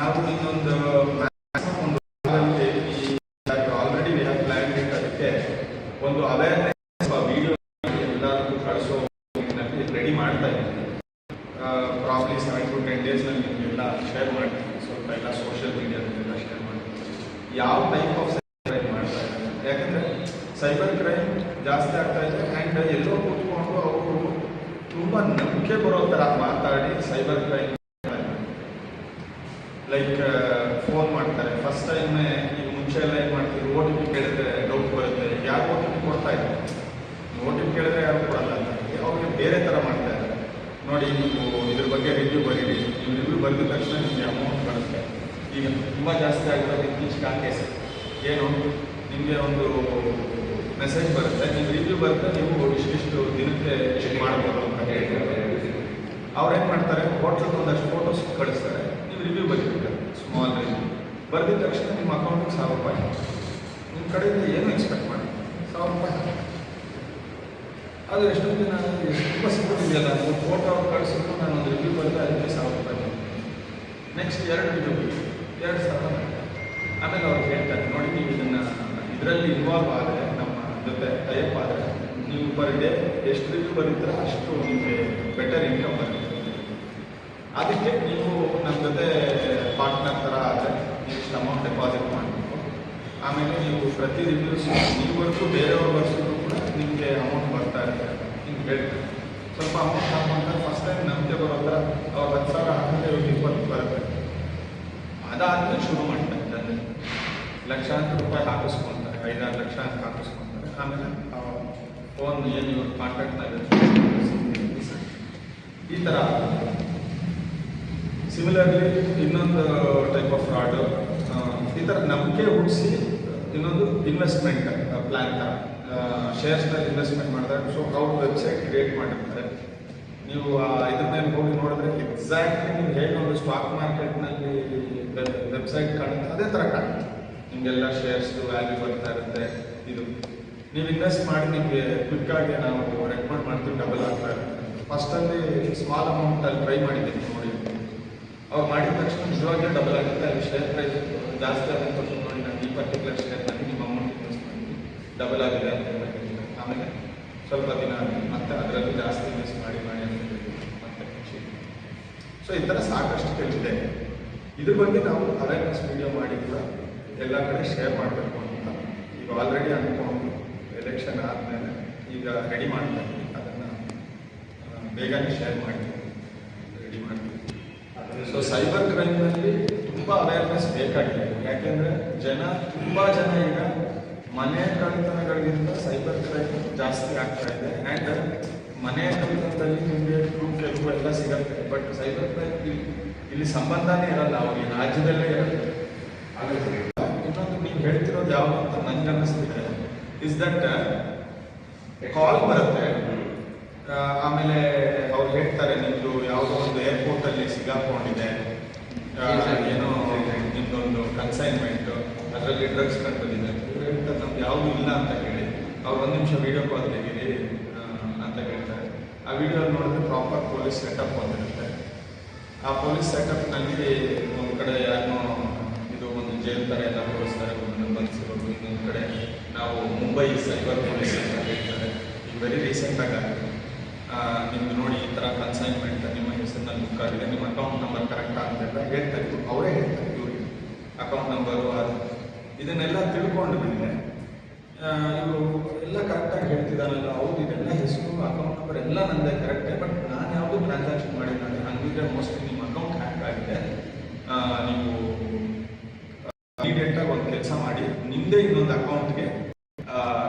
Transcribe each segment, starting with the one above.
ನಾವು ಇನ್ನೊಂದು already we have plan it ಅದಕ್ಕೆ ಒಂದು ಅವೇರ್ನೆಸ್ ವಿಡಿಯೋ ಎಲ್ಲರಿಗೂ ಕಳಿಸೋ ರೆಡಿ ಮಾಡ್ತಾ ಇದ್ದೀವಿ ಪ್ರಾಬ್ಲಿ ಸೆವೆನ್ ಟು ಟೆನ್ ಡೇಸ್ನಲ್ಲಿ ನಿಮಗೆಲ್ಲ ಶೇರ್ ಮಾಡ್ತೀವಿ ಸ್ವಲ್ಪ ಎಲ್ಲ ಸೋಷಿಯಲ್ ಮೀಡಿಯಾದಲ್ಲೆಲ್ಲ ಶೇರ್ ಮಾಡ್ತೀವಿ ಯಾವ ಟೈಪ್ ಆಫ್ ಸೈಬರ್ ಮಾಡ್ತಾ ಇದ್ದಾರೆ? ಯಾಕಂದರೆ ಸೈಬರ್ ಕ್ರೈಮ್ ಜಾಸ್ತಿ ಆಗ್ತಾ ಇದೆ ಆ್ಯಂಡ್ ಎಲ್ಲೋ ಕೂತ್ಕೊಂಡು ಅವರು ತುಂಬ ನಂಬಿಕೆ ಬರೋ ಥರ ಮಾತಾಡಿ ಸೈಬರ್ ಕ್ರೈಮ್ ಲೈಕ್ ಫೋನ್ ಮಾಡ್ತಾರೆ. ಫಸ್ಟ್ ಟೈಮ್ ಈಗ ಮುಂಚೆ ಎಲ್ಲ ಏನು ಮಾಡ್ತೀವಿ. ಓ ಟಿ ಪಿ ಕೇಳಿದ್ರೆ ಡೌಟ್ ಬರುತ್ತೆ. ಯಾರು ಓ ಟಿ ಪಿ ಕೊಡ್ತಾ ಇದ್ದಾರೆ ಓ ಟಿ ಪಿ ಕೇಳಿದ್ರೆ ಯಾರು ಕೊಡಲ್ಲ ಅಂತ ಅವ್ರಿಗೆ ಬೇರೆ ಥರ ಮಾಡ್ತಾ ಇದ್ದಾರೆ. ನೋಡಿ, ನೀವು ಇದ್ರ ಬಗ್ಗೆ ರಿವ್ಯೂ ಬರೀರಿ. ನೀವು ರಿವ್ಯೂ ಬರೆದ ತಕ್ಷಣ ನಿಮಗೆ ಅಮೌಂಟ್ ಬರುತ್ತೆ ಈಗ ತುಂಬ ಜಾಸ್ತಿ ಆಗಿರೋದು ಇತ್ತೀಚೆಗೆ ಆ ಕೇಸ್ ಏನು? ನಿಮಗೆ ಒಂದು ಮೆಸೇಜ್ ಬರುತ್ತೆ. ನೀವು ರಿವ್ಯೂ ಬರುತ್ತೆ ನೀವು ಇಷ್ಟಿಷ್ಟು ದಿನಕ್ಕೆ ಚೆಕ್ ಮಾಡ್ಬೋದು ಅಂತ ಹೇಳ್ತಾರೆ. ಅವ್ರು ಏನು ಮಾಡ್ತಾರೆ? ವಾಟ್ಸಪ್ ಒಂದಷ್ಟು ಫೋಟೋಸ್ ಕಳಿಸ್ತಾರೆ. ನೀವು ರಿವ್ಯೂ ಬರೀಬೇಕು ಸ್ಮಾಲ್ ರಿವ್ಯೂ ತಕ್ಷಣ ನಿಮ್ಮ ಅಕೌಂಟಿಗೆ ಸಾವಿರ ರೂಪಾಯಿ. ನಿಮ್ಮ ಕಡೆಯಿಂದ ಏನು ಎಕ್ಸ್ಪೆಕ್ಟ್ ಮಾಡಿ? ಸಾವಿರ ರೂಪಾಯಿ. ಅದು ಎಷ್ಟೊಂದು ದಿನ ತುಂಬ ಸಿಕ್ಕಿದೆಯಲ್ಲ ಒಂದು ಫೋಟೋ ಅವ್ರು ಕಳಿಸಿದ್ರು, ನಾನು ಒಂದು ರಿವ್ಯೂ ಬರೆದು ಅದಕ್ಕೆ ಸಾವಿರ ರೂಪಾಯಿ ನೆಕ್ಸ್ಟ್ ಎರಡು ರಿವ್ಯೂ ಎರಡು ಸಾವಿರ. ಆಮೇಲೆ ಅವ್ರು ಹೇಳ್ತಾರೆ, ನೋಡಿ ನೀವು ಇದನ್ನು ಇದರಲ್ಲಿ ಇನ್ವಾಲ್ವ್ ಆದರೆ, ನಮ್ಮ ಜೊತೆ ಟೈಪ್ ಆದರೆ, ನೀವು ಪರ್ ಡೇ ಎಷ್ಟು ರಿವ್ಯೂ ಬರೀತಾರೆ ಅಷ್ಟು ನಿಮಗೆ ಬೆಟರ್ ಇನ್ಕಮ್ ಬರುತ್ತೆ. ಅದಕ್ಕೆ ನೀವು ನಮ್ಮ ಜೊತೆ ಪಾರ್ಟ್ನರ್ ಥರ ಆದರೆ ನೀವು ಅಮೌಂಟ್ ಡೆಪಾಸಿಟ್ ಮಾಡಬೇಕು. ಆಮೇಲೆ ನೀವು ಪ್ರತಿ ರಿವ್ಯೂಸ್ ನೀವು ಬರ್ತು ಬೇರೆಯವ್ರು ಬರ್ಸಿದ್ರು ಕೂಡ ನಿಮಗೆ ಅಮೌಂಟ್ ಬರ್ತಾ ಇರುತ್ತೆ ಹಿಂಗೆ ಹೇಳ್ತಾರೆ ಸ್ವಲ್ಪ ಅಮೌಂಟ್ ಹಾಕೊಂಡ್ರೆ ಫಸ್ಟ್ ಟೈಮ್ ನಂಬಿಕೆ ಬರೋ ಥರ ಅವ್ರು ಹತ್ತು ಸಾವಿರ ಹಾಕಿದ್ರೆ ಇವ್ರಿಗೆ ಇಪ್ಪತ್ತು ಬರುತ್ತೆ. ಅದಾದ್ಮೇಲೆ ಶುರು ಮಾಡ್ತಾರೆ ಲಕ್ಷಾಂತರ ರೂಪಾಯಿ ಹಾಕಿಸ್ಕೊಂತಾರೆ, ಐದಾರು ಲಕ್ಷ ಹಾಕಿಸ್ಕೊಂತಾರೆ. ಆಮೇಲೆ ಫೋನ್ ಏನು ಇವ್ರು ಕಾಂಟ್ಯಾಕ್ಟ್ನಾಗಿರುತ್ತೆ ಈ ಥರ ಸಿಮಿಲರ್ಲಿ ಇನ್ನೊಂದು ಟೈಪ್ ಆಫ್ ಫ್ರಾಡ್ ಈ ಥರ ನಂಬಿಕೆ ಹುಟ್ಟಿಸಿ ಇನ್ನೊಂದು ಇನ್ವೆಸ್ಟ್ಮೆಂಟ್ ಪ್ಲ್ಯಾನ್ ಥರ ಶೇರ್ಸ್ನಲ್ಲಿ ಇನ್ವೆಸ್ಟ್ಮೆಂಟ್ ಮಾಡಿದಾಗ ಸೊ ಅವ್ರು ವೆಬ್ಸೈಟ್ ಕ್ರಿಯೇಟ್ ಮಾಡಿರ್ತಾರೆ. ನೀವು ಇದ್ರ ಮೇಲೆ ಹೋಗಿ ನೋಡಿದ್ರೆ ಎಕ್ಸಾಕ್ಟ್ಲಿ ನೀವು ಹೇಗೆ ಒಂದು ಸ್ಟಾಕ್ ಮಾರ್ಕೆಟ್ನಲ್ಲಿ ವೆಬ್ಸೈಟ್ ಕಾಣುತ್ತೆ, ಅದೇ ಥರ ಕಾಣುತ್ತೆ. ನಿಮಗೆಲ್ಲ ಶೇರ್ಸ್ ವ್ಯಾಲ್ಯೂ ಬರ್ತಾ ಇರುತ್ತೆ, ಇದು. ನೀವು ಇನ್ವೆಸ್ಟ್ ಮಾಡಿ ನಿಮಗೆ ಕ್ವಿಕ್ಕಾಗಿ ನಾವು ರೆಕಮೆಂಡ್ ಮಾಡ್ತೀವಿ ಡಬಲ್ ಆಗ್ತಾ ಇರುತ್ತೆ. ಫಸ್ಟಲ್ಲಿ ಸ್ಮಾಲ್ ಅಮೌಂಟಲ್ಲಿ ಟ್ರೈ ಮಾಡಿದ್ದೀನಿ ನೋಡಿ. ಅವ್ರು ಮಾಡಿದ ತಕ್ಷಣ ನಿಜವಾಗ್ಲೂ ಡಬಲ್ ಆಗುತ್ತೆ. ಅಲ್ಲಿ ಶೇರ್ ಪ್ರೈಸ್ ಜಾಸ್ತಿ ಆದಂತ ನೋಡಿ ನಾನು ಈ ಪರ್ಟಿಕ್ಯುಲರ್ ಶೇರ್ನಲ್ಲಿ ನಿಮ್ಮ ಅಮೌಂಟ್ ಇನ್ವೆಸ್ಟ್ ಮಾಡಿ ಡಬಲ್ ಆಗಿದೆ ಅಂತ ಹೇಳಿದ್ದೀನಿ ಆಮೇಲೆ ಸ್ವಲ್ಪ ದಿನ ಮತ್ತೆ ಅದರಲ್ಲಿ ಜಾಸ್ತಿ ಇನ್ವೆಸ್ಟ್ ಮಾಡಿ ಮಾಡಿ ಅಂತ ಹೇಳಿ ಮತ್ತೆ ಸೊ ಈ ಥರ ಸಾಕಷ್ಟು ಕೇಳಿದೆ. ಇದ್ರ ಬಗ್ಗೆ ನಾವು ಅವೇರ್ನೆಸ್ ವಿಡಿಯೋ ಮಾಡಿ ಕೂಡ ಎಲ್ಲ ಕಡೆ ಶೇರ್ ಮಾಡಬೇಕು ಅಂತ. ಈಗ ಆಲ್ರೆಡಿ ಅಂದ್ಕೊಂಡು ಎಲೆಕ್ಷನ್ ಆದಮೇಲೆ ಈಗ ರೆಡಿ ಮಾಡ್ತಾ ಇದ್ದೀವಿ ಅದನ್ನು ಬೇಗನೆ ಶೇರ್ ಮಾಡಿ ರೆಡಿ ಮಾಡ್ತೀವಿ ಸೊ ಸೈಬರ್ ಕ್ರೈಮ್ನಲ್ಲಿ ತುಂಬ ಅವೇರ್ನೆಸ್ ಬೇಕಾಗಿದೆ. ಯಾಕೆಂದರೆ ಜನ, ತುಂಬ ಜನ ಈಗ ಮನೆ ಕಳ್ಳತನಗಳಿಗಿಂತ ಸೈಬರ್ ಕ್ರೈಮ್ ಜಾಸ್ತಿ ಆಗ್ತಾ ಇದೆ. ಆ್ಯಂಡ್ ಮನೆ ಕಳ್ಳತನದಲ್ಲಿ ನಿಮಗೆ ಪ್ರೂಫ್ ಕೆಲವು ಎಲ್ಲ ಸಿಗುತ್ತೆ. ಬಟ್ ಸೈಬರ್ ಕ್ರೈಮ್ ಇಲ್ಲಿ ಸಂಬಂಧನೇ ಇರಲ್ಲ. ಅವ್ರಿಗೆ ರಾಜ್ಯದಲ್ಲೇ ಇರುತ್ತೆ. ಇನ್ನೊಂದು ನೀವು ಹೇಳ್ತಿರೋದು ಯಾವ ಅಂತ ನನಗೆ ಅನ್ನಿಸ್ತಿದೆ ಇಸ್ ದಟ್ ಕಾಲ್ ಬರುತ್ತೆ ಆ, ಆಮೇಲೆ ಅವ್ರು ಹೇಳ್ತಾರೆ ನಿಮ್ದು ಯಾವುದೋ ಒಂದು ಏರ್ಪೋರ್ಟ್ ಅಲ್ಲಿ ಸಿಗಾಕೊಂಡಿದೆ ಆ, ಏನೋ ನಿಮ್ದೊಂದು ಕನ್ಸೈನ್ಮೆಂಟ್ ಅದರಲ್ಲಿ ಡ್ರಗ್ಸ್ ಕಂಡುಬಂದಿದೆ ಇವ್ರು ನಮ್ಗೆ ಯಾವುದು ಇಲ್ಲ ಅಂತ ಹೇಳಿ. ಅವ್ರು ಒಂದು ನಿಮಿಷ ವಿಡಿಯೋ ಕಾಲ್ ತೆಗೀರಿ ಅಂತ ಹೇಳ್ತಾರೆ. ಆ ವಿಡಿಯೋ ನೋಡಿದ್ರೆ ಪ್ರಾಪರ್ ಪೊಲೀಸ್ ಸೆಟಪ್ ಬಂದಿರುತ್ತೆ ಆ ಪೊಲೀಸ್ ಸೆಟಪ್ನಲ್ಲಿ ಒಂದು ಕಡೆ ಯಾರನ್ನೋ ಇದು ಒಂದು ಜೈಲ್ ಥರ ಎಲ್ಲ ತೋರಿಸ್ತಾರೆ, ಒಂದು ಬಂದಿರೋದು ಇನ್ನೊಂದು ಕಡೆ ನಾವು ಮುಂಬೈ ಸೈಬರ್ ಪೊಲೀಸ್ ಅಂತ ಹೇಳ್ತಾರೆ. ಈಗ ವೆರಿ ರೀಸೆಂಟಾಗಿ ಆಗಿದೆ. ನಿಮ್ದು ನೋಡಿ ಈ ಥರ ಕನ್ಸೈನ್ಮೆಂಟ್ ನಿಮ್ಮ ಹೆಸರಿನಲ್ಲಿ ಬುಕ್ ಆಗಿದೆ. ನಿಮ್ಮ ಅಕೌಂಟ್ ನಂಬರ್ ಕರೆಕ್ಟ್ ಹೇಳ್ತಾರೆ. ಅವರೇ ಹೇಳ್ತಾರೆ ಇವರಿಗೆ ಅಕೌಂಟ್ ನಂಬರು ಅದು. ಇದನ್ನೆಲ್ಲ ತಿಳ್ಕೊಂಡು ಮೇಲೆ ಇವರು ಎಲ್ಲ ಕರೆಕ್ಟಾಗಿ ಹೇಳ್ತಿದ್ದಾರಲ್ಲ ಹೌದು, ಇದೆಲ್ಲ ಹೆಸರು ಅಕೌಂಟ್ ನಂಬರ್ ಎಲ್ಲ ನನ್ನದೇ ಕರೆಕ್ಟೇ ಬಟ್ ನಾನು ಯಾವುದು ಟ್ರಾನ್ಸಾಕ್ಷನ್ ಮಾಡಿಲ್ಲ. ಹಂಗಿದ್ರೆ ಮೋಸ್ಟ್ಲಿ ನಿಮ್ಮ ಅಕೌಂಟ್ ಹ್ಯಾಕ್ ಆಗಿದೆ. ನೀವು ಇಮಿಡಿಯೇಟಾಗಿ ಒಂದು ಕೆಲಸ ಮಾಡಿ ನಿಮ್ಮದೇ ಇನ್ನೊಂದು ಅಕೌಂಟ್ಗೆ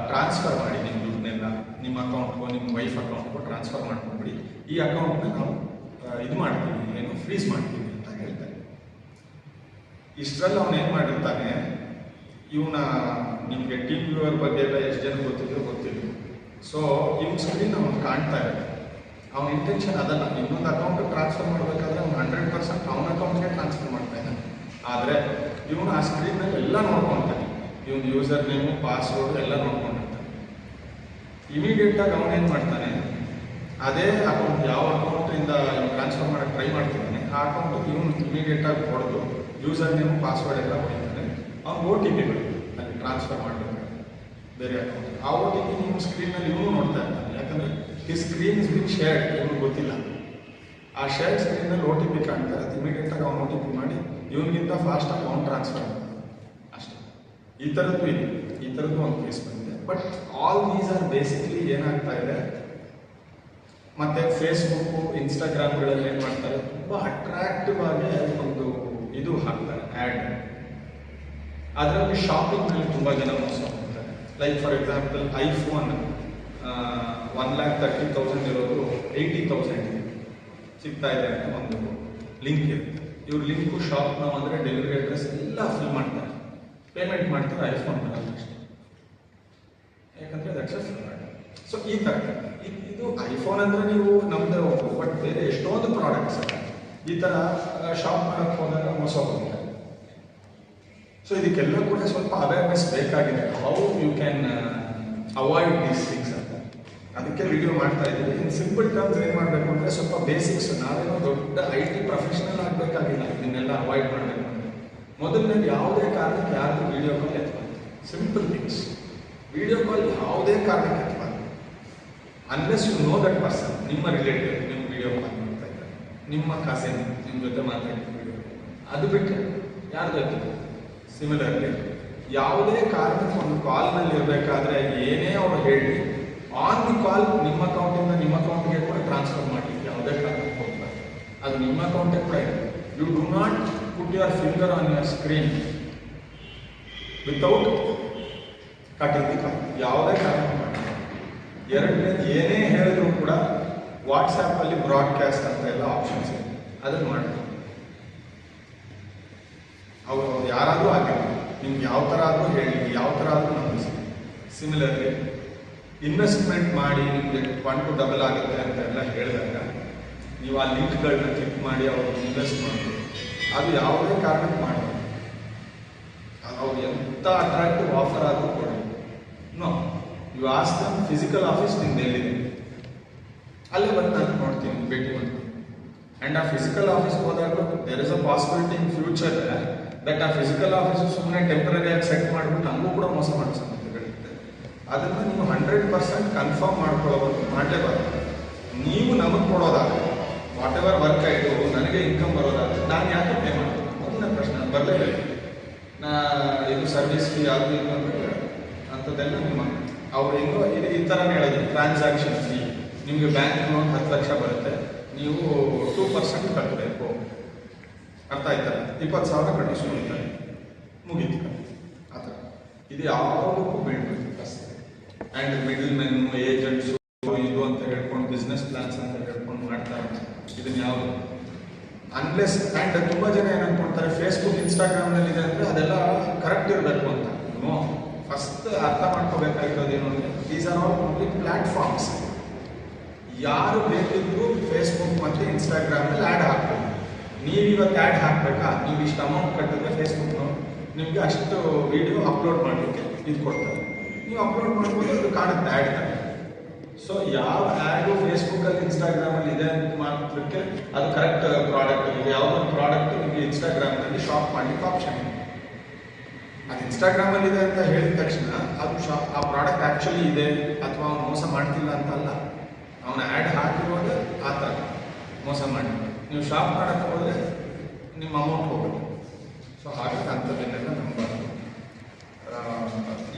ಟ್ರಾನ್ಸ್ಫರ್ ಮಾಡಿ ನಿಮ್ಮ ದುಡ್ಡನ್ನೆಲ್ಲ. ನಿಮ್ಮ ಅಕೌಂಟ್ಗೂ ನಿಮ್ಮ ವೈಫ್ ಅಕೌಂಟ್ಗೂ ಟ್ರಾನ್ಸ್ಫರ್ ಮಾಡ್ಕೊಂಡ್ಬಿಡಿ. ಈ ಅಕೌಂಟ್ನ ನಾವು ಇದು ಮಾಡ್ತೀವಿ, ಏನು ಫ್ರೀಸ್ ಮಾಡ್ತೀವಿ. ಇಷ್ಟರಲ್ಲಿ ಅವನು ಏನು ಮಾಡಿರ್ತಾನೆ? ಇವನ ನಿಮಗೆ ಟೀಮ್ ವ್ಯೂವರ್ ಬಗ್ಗೆ ಎಲ್ಲ ಎಷ್ಟು ಜನ ಗೊತ್ತಿದ್ರು ಗೊತ್ತಿಲ್ಲ. ಸೊ ಇವ್ನ ಸ್ಕ್ರೀನ್ ಅವ್ನು ಕಾಣ್ತಾ ಇದೆ ಅವನ ಇಂಟೆನ್ಷನ್ ಅದಲ್ಲ. ಇನ್ನೊಂದು ಅಕೌಂಟ್ ಟ್ರಾನ್ಸ್ಫರ್ ಮಾಡಬೇಕಾದ್ರೆ ಅವ್ನು ಹಂಡ್ರೆಡ್ ಪರ್ಸೆಂಟ್ ಅವನ ಅಕೌಂಟ್ಗೆ ಟ್ರಾನ್ಸ್ಫರ್ ಮಾಡ್ತಾ ಇದ್ದಾನೆ. ಆದರೆ, ಇವನು ಆ ಸ್ಕ್ರೀನಲ್ಲಿ ಎಲ್ಲ ನೋಡ್ಕೊತಾನೆ ಇವನ್ ಯೂಸರ್ ನೇಮು ಪಾಸ್ವರ್ಡ್ ಎಲ್ಲ ನೋಡ್ಕೊಂಡಿರ್ತಾನೆ ಇಮಿಡಿಯೇಟಾಗಿ ಅವನು ಏನು ಮಾಡ್ತಾನೆ? ಅದೇ ಅಕೌಂಟ್ ಯಾವ ಅಕೌಂಟಿಂದ ಟ್ರಾನ್ಸ್ಫರ್ ಮಾಡೋಕ್ಕೆ ಟ್ರೈ ಮಾಡ್ತಿದ್ದಾನೆ, ಆ ಅಕೌಂಟ್ ಇವನು ಇಮಿಡಿಯೇಟಾಗಿ ಹೊಡೆದು ಯೂಸರ್ ನೇಮು ಪಾಸ್ವರ್ಡ್ ಎಲ್ಲ ಹೊಡಿತಾರೆ ಅವ್ನು ಓ ಟಿ ಪಿಗಳು ಅಲ್ಲಿ ಟ್ರಾನ್ಸ್ಫರ್ ಮಾಡಬೇಕು. ಬೇರೆ ಅಕೌಂಟ್ ಆ ಓ ಟಿ ಪಿ ನಿಮ್ಮ ಸ್ಕ್ರೀನಲ್ಲಿ ಇವನು ನೋಡ್ತಾ ಇರ್ತಾನೆ. ಯಾಕಂದ್ರೆ ಈ ಸ್ಕ್ರೀನ್ ಇಸ್ ಬಿನ್ ಶೇರ್ಡ್ ಇವನು ಗೊತ್ತಿಲ್ಲ. ಆ ಶೇರ್ ಸ್ಕ್ರೀನಲ್ಲಿ ಓ ಟಿ ಪಿ ಕಾಣ್ತಾರೆ ಅದು ಇಮಿಡಿಯೇಟ್ ಆಗಿ ಅವ್ನು ಓ ಟಿ ಪಿ ಮಾಡಿ ಇವನಿಗಿಂತ ಫಾಸ್ಟಾಗಿ ಅವ್ನು ಟ್ರಾನ್ಸ್ಫರ್ ಮಾಡ್ತಾನೆ. ಅಷ್ಟೇ. ಈ ಥರದ್ದು ಇದೆ ಈ ಥರದ್ದು ಒಂದು ಕೇಸ್ ಬಂದಿದೆ. But all these are basically ಏನಾಗ್ತಾ ಇದೆ? ಮತ್ತೆ ಫೇಸ್ಬುಕ್ಕು ಇನ್ಸ್ಟಾಗ್ರಾಮ್ಗಳಲ್ಲಿ ಏನು ಮಾಡ್ತಾರೆ? ತುಂಬ ಅಟ್ರಾಕ್ಟಿವ್ ಆಗಿ ಒಂದು ಇದು ಹಾಕ್ತಾರೆ ಆ್ಯಡ್ ಅದರಲ್ಲಿ ಶಾಪಿಂಗ್ ಮೇಲೆ ತುಂಬ ಜನ ಮೋಸ ಹೋಗ್ತಾರೆ like for example iPhone one lakh thirty thousand ಇರೋದು ಏಯ್ಟಿ ತೌಸಂಡ್ ಸಿಗ್ತಾ ಇದೆ ಅಂತ ಒಂದು ಲಿಂಕ್ ಇರುತ್ತೆ ಇವ್ರ ಲಿಂಕು ಶಾಪ್ ನಾವು ಅಂದರೆ ಡೆಲಿವರಿ ಅಡ್ರೆಸ್ ಎಲ್ಲ ಫಿಲ್ ಮಾಡ್ತಾರೆ. ಪೇಮೆಂಟ್ ಮಾಡ್ತಾರೆ ಐಫೋನ್ ಬರಲ್ಲ ಅಷ್ಟೇ. ಯಾಕಂದರೆ ದಟ್ಸ್ ಸೊ ಈ ಥರ ಇದು ಐಫೋನ್ ಅಂದರೆ ನೀವು ನಮ್ಮದೇ ಬಟ್ ಬೇರೆ ಎಷ್ಟೊಂದು ಪ್ರಾಡಕ್ಟ್ಸ್ ಥರ ಶಾಪ್ ಮಾಡಕ್ಕೆ ಹೋದಾಗ ಮೋಸ ಹೋಗ್ತಾರೆ ಸೊ ಇದಕ್ಕೆಲ್ಲ ಕೂಡ ಸ್ವಲ್ಪ ಅವೇರ್ನೆಸ್ ಬೇಕಾಗಿದೆ. How you can avoid these things ಅಂತ. ಅದಕ್ಕೆ ವಿಡಿಯೋ ಮಾಡ್ತಾ ಇದ್ದೀವಿ ಇನ್ ಸಿಂಪಲ್ ಟರ್ಮ್ಸ್ ಏನು ಮಾಡಬೇಕು ಅಂದರೆ ಸ್ವಲ್ಪ ಬೇಸಿಕ್ಸ್ ನಾವೇನೋ ದೊಡ್ಡ ಐ ಟಿ ಪ್ರೊಫೆಷನಲ್ ಆಗಬೇಕಾಗಿಲ್ಲ. ಇದನ್ನೆಲ್ಲ ಅವಾಯ್ಡ್ ಮಾಡಬೇಕು ಅಂದರೆ. ಮೊದಲನೇದು ಯಾವುದೇ ಕಾರಣಕ್ಕೆ ಯಾರಿಗೂ ವಿಡಿಯೋ ಕಾಲ್ ಎತ್ತಬಾರ್ದು ಸಿಂಪಲ್ ಥಿಂಗ್ಸ್ ವಿಡಿಯೋ ಕಾಲ್ ಯಾವುದೇ ಕಾರಣಕ್ಕೆ ಎತ್ತಬಾರ್ದು unless you know that person ನಿಮ್ಮ ರಿಲೇಟಿವ್ ನಿಮ್ಮ ವಿಡಿಯೋ ಕಾಲ್ ಮಾಡ್ತಾ ಇದ್ದಾರೆ ನಿಮ್ಮ ಕಸಿನ್ ನಿಮ್ಮ ಜೊತೆ ಮಾತಾಡ್ತೀವಿ ಅದು ಬಿಟ್ಟರೆ ಯಾರ್ದು ಎತ್ತಬೇಕು ಸಿಮಿಲರ್ಲಿ ಯಾವುದೇ ಕಾರಣಕ್ಕೆ ಒಂದು ಕಾಲ್ನಲ್ಲಿ ಇರಬೇಕಾದ್ರೆ ಏನೇ ಅವರು ಹೇಳಿ ಆನ್ ದಿ ಕಾಲ್ ನಿಮ್ಮ ಅಕೌಂಟಿಂದ ನಿಮ್ಮ ಅಕೌಂಟ್ಗೆ ಕೂಡ ಟ್ರಾನ್ಸ್ಫರ್ ಮಾಡಿ ಯಾವುದೇ ಕಾರಣಕ್ಕೆ ಹೋಗ್ಬಾರ್ದು. ಅದು ನಿಮ್ಮ ಅಕೌಂಟ್ ಕೂಡ ಇದೆ you do not put your finger on your screen without cutting the ಯಾವುದೇ ಕಾರಣ ಮಾಡಿ ಎರಡನೇದು ಏನೇ ಹೇಳಿದ್ರು ಕೂಡ ವಾಟ್ಸಾಪಲ್ಲಿ ಬ್ರಾಡ್ಕಾಸ್ಟ್ ಅಂತ ಎಲ್ಲ ಆಪ್ಷನ್ಸ್ ಇದೆ. ಅದನ್ನು ಮಾಡಿ. ಅವರು ಯಾರಾದರೂ ಆಗಿರಲಿ, ನಿಮ್ಗೆ ಯಾವ ಥರ ಆದರೂ ಹೇಳಿ, ಯಾವ ಥರ ಆದರೂ ನಂಬಿಸಿ ಸಿಮಿಲರ್ಲಿ ಇನ್ವೆಸ್ಟ್ಮೆಂಟ್ ಮಾಡಿ ನಿಮಗೆ ಟು ಡಬಲ್ ಆಗುತ್ತೆ ಅಂತ ಎಲ್ಲ ಹೇಳಿದಾಗ ನೀವು ಆ ಲಿಂಕ್ಗಳನ್ನ ಕ್ಲಿಕ್ ಮಾಡಿ ಅವರು ಇನ್ವೆಸ್ಟ್ ಮಾಡಿ ಅದು ಯಾವುದೇ ಕಾರಣಕ್ಕೆ ಮಾಡಿ ಅವ್ರು ಎಂಥ ಅಟ್ರಾಕ್ಟಿವ್ ಆಫರ್ ಆದರೂ ಕೊಡಿ. No you ask them physical office ನಿಮ್ದು ಎಲ್ಲಿದೆ? ಅಲ್ಲೇ ಬಂದು ನಾನು ನೋಡ್ತೀನಿ, ಭೇಟಿ ಮಾಡ್ತೀನಿ. ಆ್ಯಂಡ್ ಆ ಫಿಸಿಕಲ್ ಆಫೀಸ್ ಹೋದಾಗ there is a possibility in future that ಆ ಫಿಸಿಕಲ್ ಆಫೀಸು ಸುಮ್ಮನೆ ಟೆಂಪ್ರರಿ ಆಗಿ ಸೆಟ್ ಮಾಡಿಬಿಟ್ಟು ನಮಗೂ ಕೂಡ ಮೋಸ ಮಾಡೋ ಸಾಧ್ಯತೆಗಳಿರುತ್ತೆ ಅದನ್ನು ನೀವು ಹಂಡ್ರೆಡ್ ಪರ್ಸೆಂಟ್ ಕನ್ಫರ್ಮ್ ಮಾಡ್ಕೊಳ್ಳೋದು ಮಾಡಲೇಬಾರ್ದು. ನೀವು ನಮಗೆ ಕೊಡೋದಾದ್ರೆ ವಾಟ್ ಎವರ್ ವರ್ಕ್ ಆಯಿತು ನನಗೆ ಇನ್ಕಮ್ ಬರೋದಾದರೆ, ನಾನು ಯಾಕೆ ಪೇ ಮಾಡ್ತೀನಿ ನನ್ನ ಪ್ರಶ್ನೆ, ಅದು ಬರಲೇಬೇಕು ನಾ ಇದು ಸರ್ವಿಸ್ ಫೀ ಅದು ಇದು ಅಂತ ಅಂಥದ್ದೆಲ್ಲ ನಿಮ್ಮ ಅವ್ರು ಹೆಂಗೋ ಈ ಥರನೇ ಹೇಳೋದು ಟ್ರಾನ್ಸಾಕ್ಷನ್ ಫೀ ನಿಮಗೆ ಬ್ಯಾಂಕ್ ಲೋನ್ ಹತ್ತು ಲಕ್ಷ ಬರುತ್ತೆ, ನೀವು ಟೂ ಪರ್ಸೆಂಟ್ ಕಟ್ಟಬೇಕು ಅರ್ಥ ಆಯ್ತಲ್ಲ ಇಪ್ಪತ್ತು ಸಾವಿರ ಕಂಡೀಷನ್ ಉಳಿತಾರೆ ಮುಗೀತು. ಆ ಥರ. ಇದು ಯಾವಾಗಲೂ ಬೀಳ್ಬೇಕು first and middle men agents ಇದು ಅಂತ ಹೇಳ್ಕೊಂಡು ಬಿಸ್ನೆಸ್ ಪ್ಲಾನ್ಸ್ ಅಂತ ಹೇಳ್ಕೊಂಡು ಮಾಡ್ತಾರೆ ಇದನ್ನ ಯಾವುದು? ಅನ್ಲೆಸ್ ಆ್ಯಂಡ್ ತುಂಬ ಜನ ಏನು ಅನ್ಕೊಳ್ತಾರೆ ಫೇಸ್ಬುಕ್ ಇನ್ಸ್ಟಾಗ್ರಾಮ್ನಲ್ಲಿ ಇದೆ ಅಂದರೆ ಅದೆಲ್ಲ ಕರೆಕ್ಟ್ ಇರಬೇಕು ಅಂತ. ನೋ ಫಸ್ಟ್ ಅರ್ಥ ಮಾಡ್ಕೋಬೇಕಾಗಿರೋದು ಏನು ಅಂದರೆ these are all only platforms ಯಾರು ಬೇಕಿದ್ರು ಫೇಸ್ಬುಕ್ ಮತ್ತು ಇನ್ಸ್ಟಾಗ್ರಾಮಲ್ಲಿ ಆ್ಯಡ್ ಹಾಕ್ಬೋದು. ನೀವು ಇವತ್ತು ಆ್ಯಡ್ ಹಾಕಬೇಕಾ? ನೀವು ಇಷ್ಟು ಅಮೌಂಟ್ ಕಟ್ಟಿದ್ರೆ ಫೇಸ್ಬುಕ್ನು ನಿಮಗೆ ಅಷ್ಟು ವಿಡಿಯೋ ಅಪ್ಲೋಡ್ ಮಾಡಲಿಕ್ಕೆ ಇದು ಕೊಡ್ತಾರೆ. ನೀವು ಅಪ್ಲೋಡ್ ಮಾಡ್ಬೋದು, ಅದು ಕಾಣುತ್ತೆ ಆ್ಯಡ್ ಸೊ ಯಾವ ಆ್ಯಡು ಫೇಸ್ಬುಕ್ಕಲ್ಲಿ ಇನ್ಸ್ಟಾಗ್ರಾಮಲ್ಲಿ ಇದೆ ಅಂತ ಮಾತ್ರಕ್ಕೆ ಅದು ಕರೆಕ್ಟ್ ಪ್ರಾಡಕ್ಟ್ ನಿಮಗೆ ಯಾವುದೋ ಒಂದು ಪ್ರಾಡಕ್ಟ್ ನಿಮಗೆ ಇನ್ಸ್ಟಾಗ್ರಾಮ್ನಲ್ಲಿ ಶಾಪ್ ಮಾಡಲಿಕ್ಕೆ ಆಪ್ಷನ್ ಇದೆ. ಅದು ಇನ್ಸ್ಟಾಗ್ರಾಮಲ್ಲಿ ಇದೆ ಅಂತ ಹೇಳಿದ ತಕ್ಷಣ ಅದು ಶಾಪ್ ಆ ಪ್ರಾಡಕ್ಟ್ ಆ್ಯಕ್ಚುಲಿ ಇದೆ ಅಥವಾ ಮೋಸ ಮಾಡ್ತಿಲ್ಲ ಅಂತಲ್ಲ ಅವನ ಆ್ಯಡ್ ಹಾಕಿರೋದು ಆ ಥರ ಮೋಸ ಮಾಡಿ. ನೀವು ಶಾಪ್ ಮಾಡೋಕ್ಕೆ ಹೋದರೆ ನಿಮ್ಮ ಅಮೌಂಟ್ ಹೋಗುತ್ತೆ. ಸೊ ಹಾಗಾಗಿ ಅಂಥದ್ದನ್ನೆಲ್ಲ ನಂಬಾರ್ದು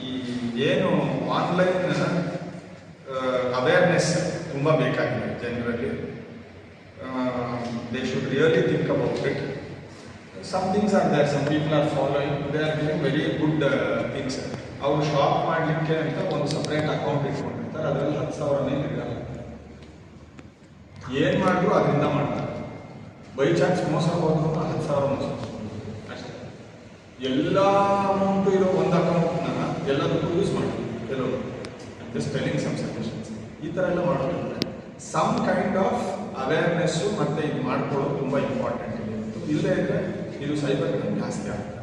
ಈ ಏನು ಆನ್ಲೈನ್ ಅವೇರ್ನೆಸ್ ತುಂಬ ಬೇಕಾಗಿದೆ ಜನರಲ್ಲಿ. They should really think about it some things are there some people are following they are giving very good things ಅವ್ರು ಶಾಪ್ ಮಾಡಲಿಕ್ಕೆ ಅಂತ ಒಂದು ಸಪ್ರೇಟ್ ಅಕೌಂಟ್ ಇಟ್ಕೊಂಡಿರ್ತಾರೆ. ಅದರಲ್ಲಿ ಹತ್ತು ಸಾವಿರನೇ ಇರಲ್ಲ ಏನು ಮಾಡಿದ್ರು ಅದರಿಂದ ಮಾಡ್ತಾರೆ. ಬೈ ಚಾನ್ಸ್ ಮೋಸ ಹೋದ್ರು ಹತ್ತು ಸಾವಿರ ಮೋಸ. ಅಷ್ಟೇ. ಎಲ್ಲ ಅಮೌಂಟು ಇರೋ ಒಂದು ಅಕೌಂಟ್ನ ಎಲ್ಲದಕ್ಕೂ ಯೂಸ್ ಮಾಡಿ ಕೆಲವರು. ಅಂದರೆ ಸ್ಪೆಲ್ಲಿಂಗ್ ಸಮ್ ಸಜೆಷನ್ಸ್ ಈ ಥರ ಎಲ್ಲ ಮಾಡೋದ್ರಿಂದ ಸಮ್ ಕೈಂಡ್ ಆಫ್ ಅವೇರ್ನೆಸ್ಸು ಮತ್ತು ಇದು ಮಾಡ್ಕೊಳ್ಳೋದು ತುಂಬ ಇಂಪಾರ್ಟೆಂಟ್ ಇದೆ. ಇಲ್ಲದೇ ಇದ್ದರೆ ಇದು ಸೈಬರ್ ಜಾಸ್ತಿ ಆಗ್ತದೆ.